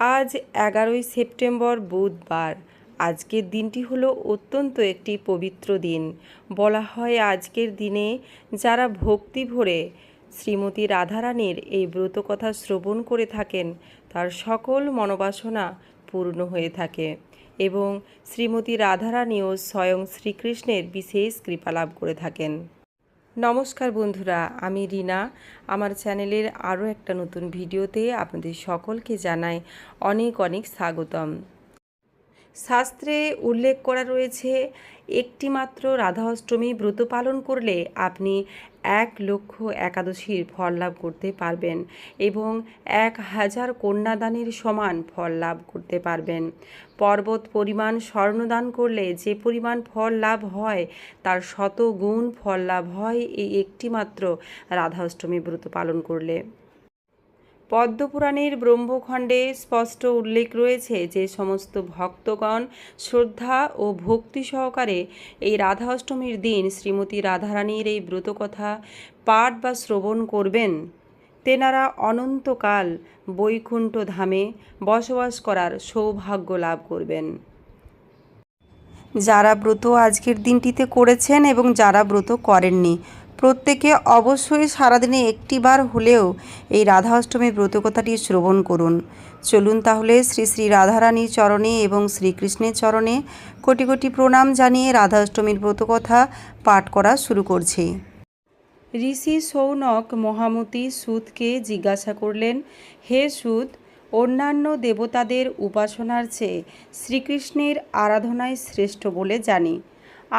আজ এগারোই সেপ্টেম্বর বুধবার। আজকের দিনটি হলো অত্যন্ত একটি পবিত্র দিন। বলা হয় আজকের দিনে যারা ভক্তি ভরে শ্রীমতী রাধারানীর এই ব্রতকথা শ্রবণ করে থাকেন, তার সকল মনোবাসনা পূর্ণ হয়ে থাকে এবং শ্রীমতী রাধারানীও স্বয়ং শ্রীকৃষ্ণের বিশেষ কৃপা লাভ করে থাকেন। নমস্কার বন্ধুরা, আমি রিনা। আমার চ্যানেলের আরও একটা নতুন ভিডিওতে আপনাদের সকলকে জানাই অনেক অনেক স্বাগতম। শাস্ত্রে উল্লেখ করা রয়েছে একটি মাত্র রাধা অষ্টমী ব্রত পালন করলে আপনি এক লক্ষ একাদশীর ফল লাভ করতে পারবেন এবং এক হাজার কন্যাদানের সমান ফল লাভ করতে পারবেন। পর্বত পরিমাণ স্বর্ণদান করলে যে পরিমাণ ফল লাভ হয়, তার শত গুণ ফল লাভ হয় এই একটি মাত্র রাধা অষ্টমী ব্রত পালন করলে। পদ্মপুরাণের ব্রহ্মখণ্ডে স্পষ্ট উল্লেখ রয়েছে যে সমস্ত ভক্তগণ শ্রদ্ধা ও ভক্তি সহকারে এই রাধা অষ্টমীর দিন শ্রীমতী রাধারানীর এই ব্রতকথা পাঠ বা শ্রবণ করবেন। তেনারা অনন্তকাল বৈকুণ্ঠ ধামে বসবাস করার সৌভাগ্য লাভ করবেন। যারা ব্রত আজকের দিনটিতে করেছেন এবং যারা ব্রত করেননি প্রত্যেকে অবশ্যই সারাদিনে একটিবার হলেও এই রাধা অষ্টমীর ব্রতকথাটি শ্রবণ করুন। চলুন তাহলে শ্রী শ্রী রাধারানীর চরণে এবং শ্রীকৃষ্ণের চরণে কোটি কোটি প্রণাম জানিয়ে রাধা অষ্টমীর ব্রতকথা পাঠ করা শুরু করছি। ঋষি সৌনক মহামতি সুদকে জিজ্ঞাসা করলেন, হে সুদ অন্যান্য দেবতাদের উপাসনার চেয়ে শ্রীকৃষ্ণের আরাধনায় শ্রেষ্ঠ বলে জানি।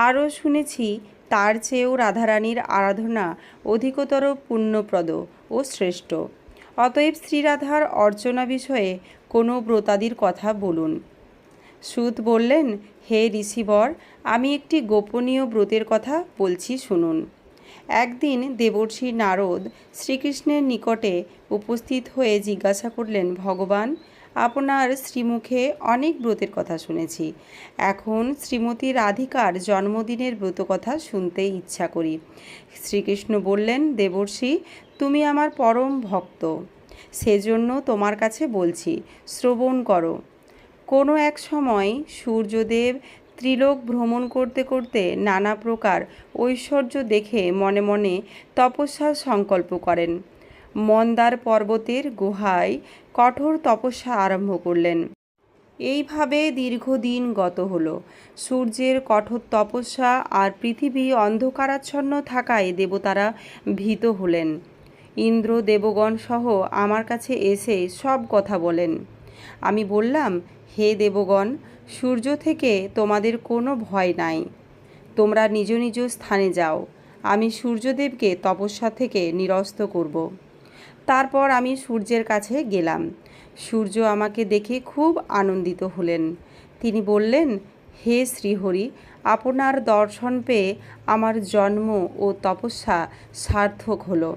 আরও শুনেছি তার চেয়েও রাধারানীর আরাধনা অধিকতর পুণ্যপ্রদ ও শ্রেষ্ঠ। অতএব শ্রীরাধার অর্চনা বিষয়ে কোনো ব্রতাদির কথা বলুন। সুত বললেন, হে ঋষিবর, আমি একটি গোপনীয় ব্রতের কথা বলছি, শুনুন। একদিন দেবর্ষি নারদ শ্রীকৃষ্ণের নিকটে উপস্থিত হয়ে জিজ্ঞাসা করলেন, ভগবান আপনার শ্রীমুখে অনেক ব্রতের কথা শুনেছি। এখন শ্রীমতী রাধিকার জন্মদিনের ব্রত কথা শুনতে ইচ্ছা করি। শ্রীকৃষ্ণ বললেন, দেবর্ষী, তুমি আমার পরম ভক্ত। সেজন্য তোমার কাছে বলছি, শ্রবণ করো। কোনো এক সময় সূর্যদেব ত্রিলোক ভ্রমণ করতে করতে নানা প্রকার ঐশ্বর্য দেখে মনে মনে তপস্যার সংকল্প করেন। মন্দার পর্বতের গুহায় কঠোর তপস্যা আরম্ভ করলেন। এইভাবে দীর্ঘদিন গত হলো। সূর্যের কঠোর তপস্যা আর পৃথিবী অন্ধকারাচ্ছন্ন থাকায় দেবতারা ভীত হলেন। ইন্দ্র দেবগণ সহ আমার কাছে এসে সব কথা বলেন। আমি বললাম, হে দেবগণ, সূর্য থেকে তোমাদের কোনো ভয় নাই। তোমরা নিজ নিজ স্থানে যাও। আমি সূর্যদেবকে তপস্যা থেকে নিরস্ত করব। তারপর আমি সূর্যের কাছে গেলাম। সূর্য আমাকে দেখে খুব আনন্দিত হলেন। তিনি বললেন, হে শ্রীহরি, আপনার দর্শন পেয়ে আমার জন্ম ও তপস্যা সার্থক হলো।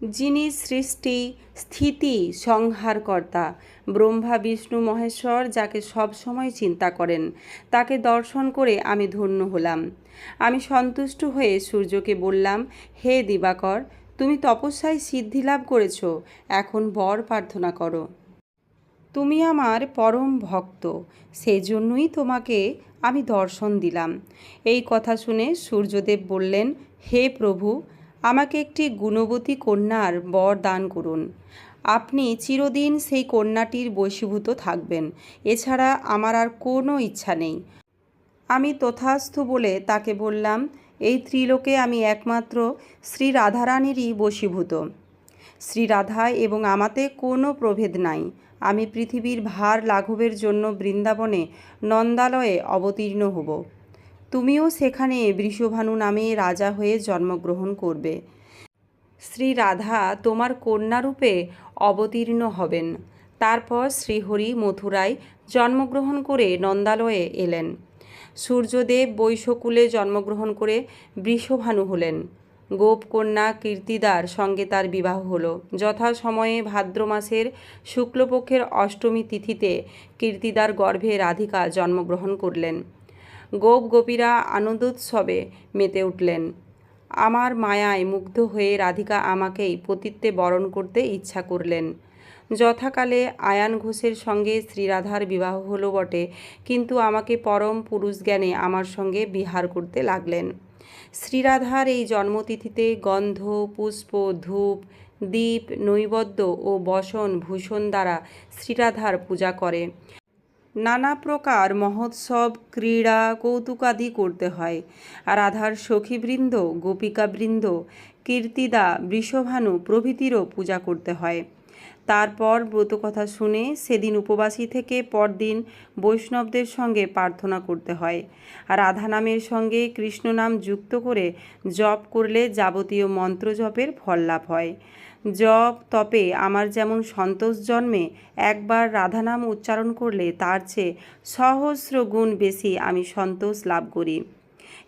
যিনি সৃষ্টি, স্থিতি, সংহারকর্তা, ব্রহ্মা, বিষ্ণু, মহেশ্বর, যাকে সব সময় চিন্তা করেন, তাকে দর্শন করে আমি ধন্য হলাম। আমি সন্তুষ্ট হয়ে সূর্যকে বললাম, হে দিবাকর তুমি তপস্যায় সিদ্ধি লাভ করেছ, এখন বর প্রার্থনা করো। তুমি আমার পরম ভক্ত, সেজন্যই তোমাকে আমি দর্শন দিলাম। এই কথা শুনে সূর্যদেব বললেন, হে প্রভু, আমাকে একটি গুণবতী কন্যার বর দান করুন। আপনি চিরদিন সেই কন্যাটির বশীভূত থাকবেন, এছাড়া আমার আর কোনো ইচ্ছা নেই। আমি তথাস্থ বলে তাকে বললাম এই ত্রিলোকে আমি একমাত্র শ্রী রাধারানীরই বশীভূত। শ্রী রাধা এবং আমাতে কোনো প্রভেদ নাই। আমি পৃথিবীর ভার লাঘবের জন্য বৃন্দাবনে নন্দালয়ে অবতীর্ণ হব। তুমিও সেখানে বৃষভানু নামে রাজা হয়ে জন্মগ্রহণ করবে। শ্রী রাধা তোমার কন্যারূপে অবতীর্ণ হবেন। তারপর শ্রীহরি মথুরায় জন্মগ্রহণ করে নন্দালয়ে এলেন। সূর্যদেব বৈশকুলে জন্মগ্রহণ করে বৃষভানু হলেন। গোপকন্যা কীর্তিদার সঙ্গে তার বিবাহ হলো। যথাসময়ে ভাদ্র মাসের শুক্লপক্ষের অষ্টমী তিথিতে কীর্তিদার গর্ভে রাধিকা জন্মগ্রহণ করলেন। গোপ গোপীরা আনন্দোৎসবে মেতে উঠলেন। আমার মায়ায় মুগ্ধ হয়ে রাধিকা আমাকেই পতিত্বে বরণ করতে ইচ্ছা করলেন। যথাকালে আয়ান ঘোষের সঙ্গে শ্রীরাধার বিবাহ হলো বটে, কিন্তু আমাকে পরম পুরুষ জ্ঞানে আমার সঙ্গে বিহার করতে লাগলেন। শ্রীরাধার এই জন্মতিথিতে গন্ধ, পুষ্প, ধূপ, দীপ, নৈবদ্য ও বসন, ভূষণ দ্বারা শ্রীরাধার পূজা করে। নানা প্রকার মহোৎসব, ক্রীড়া, কৌতুকাদি করতে হয়। রাধার সখীবৃন্দ, গোপিকাবৃন্দ, কীর্তিদা, বৃষভানু প্রভৃতিরও পূজা করতে হয়। তারপর ব্রত কথা শুনে সেদিন উপবাসী থেকে পরদিন বৈষ্ণবদের সঙ্গে প্রার্থনা করতে হয়। রাধা নামের সঙ্গে কৃষ্ণ নাম যুক্ত করে জপ করলে যাবতীয় মন্ত্র জপের ফল লাভ হয়। জপ, তপে আমার যেমন সন্তোষ জন্মে, একবার রাধা নাম উচ্চারণ করলে তার চেয়ে সহস্র গুণ বেশি আমি সন্তোষ লাভ করি।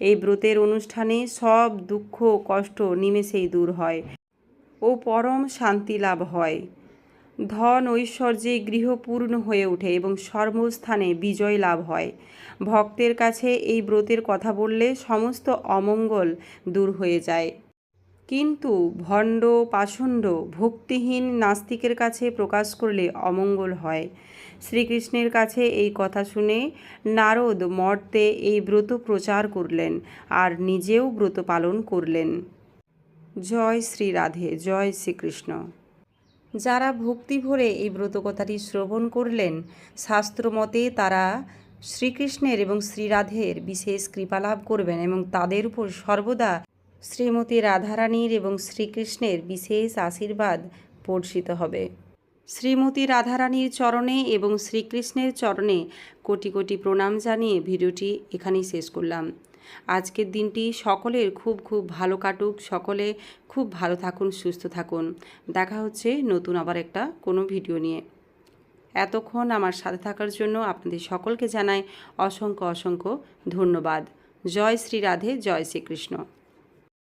এই ব্রতের অনুষ্ঠানে সব দুঃখ কষ্ট নিমেষেই দূর হয় ও পরম শান্তি লাভ হয়। ধন ঐশ্বর্যে গৃহপূর্ণ হয়ে ওঠে এবং সর্বস্থানে বিজয় লাভ হয়। ভক্তের কাছে এই ব্রতের কথা বললে সমস্ত অমঙ্গল দূর হয়ে যায়। কিন্তু ভণ্ড, পাষণ্ড, ভক্তিহীন নাস্তিকের কাছে প্রকাশ করলে অমঙ্গল হয়। শ্রীকৃষ্ণের কাছে এই কথা শুনে নারদ মর্তে এই ব্রত প্রচার করলেন আর নিজেও ব্রত পালন করলেন। জয় শ্রী রাধে, জয় শ্রীকৃষ্ণ। যারা ভক্তি ভরে এই ব্রতকথাটি শ্রবণ করলেন, শাস্ত্রমতে তারা শ্রীকৃষ্ণের এবং শ্রীরাধের বিশেষ কৃপালাভ করবেন এবং তাদের উপর সর্বদা শ্রীমতী রাধারানীর এবং শ্রীকৃষ্ণের বিশেষ আশীর্বাদ বর্ষিত হবে। শ্রীমতী রাধারানীর চরণে এবং শ্রীকৃষ্ণের চরণে কোটি কোটি প্রণাম জানিয়ে ভিডিওটি এখানেই শেষ করলাম। আজকের দিনটি সকলের খুব খুব ভালো কাটুক। সকলে খুব ভালো থাকুন, সুস্থ থাকুন। দেখা হচ্ছে নতুন আবার একটা কোনো ভিডিও নিয়ে। এতক্ষণ আমার সাথে থাকার জন্য আপনাদের সকলকে জানাই অসংখ্য অসংখ্য ধন্যবাদ। জয় শ্রী রাধে, জয় শ্রীকৃষ্ণ।